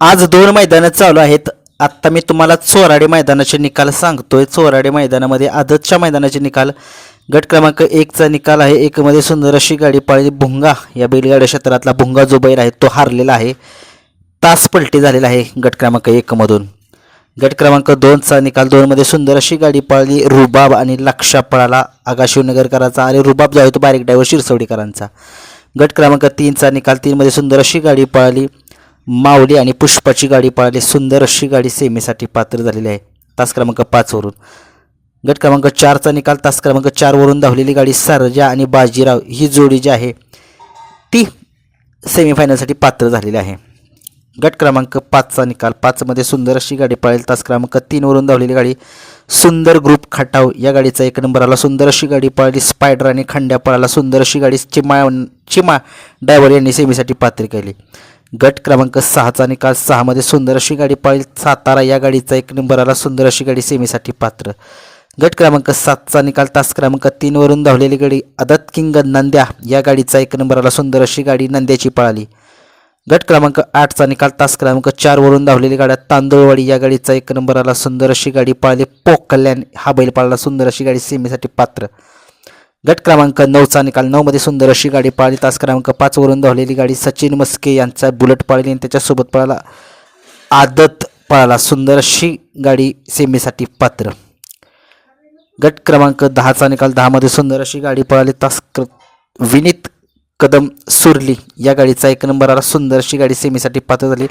आज दोन मैदानं चालू आहेत. आत्ता मी तुम्हाला चोराडे मैदानाचे निकाल सांगतोय. चोराडे मैदानामध्ये आदतच्या मैदानाचे निकाल. गट क्रमांक एकचा निकाल आहे. एकमध्ये सुंदर अशी गाडी पाळली. भुंगा या बैलगाड्या क्षेत्रातला भुंगा जो बैल आहे तो हारलेला आहे. तास पलटी झालेला आहे गट क्रमांक एकमधून गट क्रमांक दोनचा निकाल. दोनमध्ये सुंदर अशी गाडी पाळली. रुबाब आणि लक्षा पळाला आगा शिवनगरकरांचा आणि रुबाब जो आहे तो बारीक ड्रायव्हर शिरसवडीकरांचा. गट क्रमांक तीनचा निकाल. तीनमध्ये सुंदर अशी गाडी पळाली. माऊली आणि पुष्पाची गाडी पळाली. सुंदर अशी गाडी सेमीसाठी पात्र झालेली आहे. तास क्रमांक पाचवरून गट क्रमांक चारचा निकाल. तास क्रमांक चारवरून धावलेली गाडी सरजा आणि बाजीराव ही जोडी जी आहे ती सेमीफायनलसाठी पात्र झालेली आहे. गट क्रमांक पाचचा निकाल. पाचमध्ये सुंदर अशी गाडी पळेल. तास क्रमांक तीनवरून धावलेली गाडी सुंदर ग्रुप खटाव. या गाडीचा एक नंबर आला सुंदर अशी गाडी पळाली. स्पायडर आणि खंड्या पळाला. सुंदर अशी गाडी चिमा चिमा ड्रायव्हर यांनी सेमीसाठी पात्र केली. गट क्रमांक सहाचा निकाल सहामध्ये सुंदर अशी गाडी पाळील सातारा या गाडीचा एक नंबर आला सुंदर अशी गाडी सेमीसाठी पात्र. गट क्रमांक सातचा निकाल तास क्रमांक तीनवरून धावलेली गाडी अदत किंग नंद्या. या गाडीचा एक नंबर आला सुंदर अशी गाडी नंद्याची पळाली. गट क्रमांक आठचा निकाल तास क्रमांक चारवरून धावलेली गाड्या तांदूळवाडी. या गाडीचा एक नंबर आला सुंदर अशी गाडी पाळली. पोक कल्याण हा बैल पाळला सुंदर अशी गाडी सेमीसाठी पात्र. गट क्रमांक नऊचा निकाल. नऊमध्ये सुंदर अशी गाडी पाळली. तास क्रमांक पाचवरून धावलेली गाडी सचिन मस्के यांचा बुलेट पाळली आणि त्याच्यासोबत पळाला. आदत पळाला. सुंदर अशी गाडी सेमीसाठी पात्र. गट क्रमांक दहाचा निकाल. दहामध्ये सुंदर अशी गाडी पळाली. तास क्र विनीत कदम सुरली. या गाडीचा एक नंबर आला. सुंदर अशी गाडी सेमीसाठी पात्र झाली.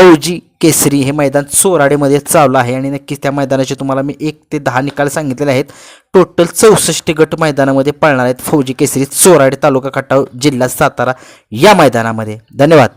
फौजी केसरी हे मैदान चोराडेमध्ये चालू आहे आणि नक्कीच त्या मैदानाचे तुम्हाला मी एक ते दहा निकाल सांगितलेले आहेत. टोटल चौसष्ट गट मैदानामध्ये पळणार आहेत फौजी केसरी चोराडे तालुका खटाव जिल्हा सातारा या मैदानामध्ये. धन्यवाद.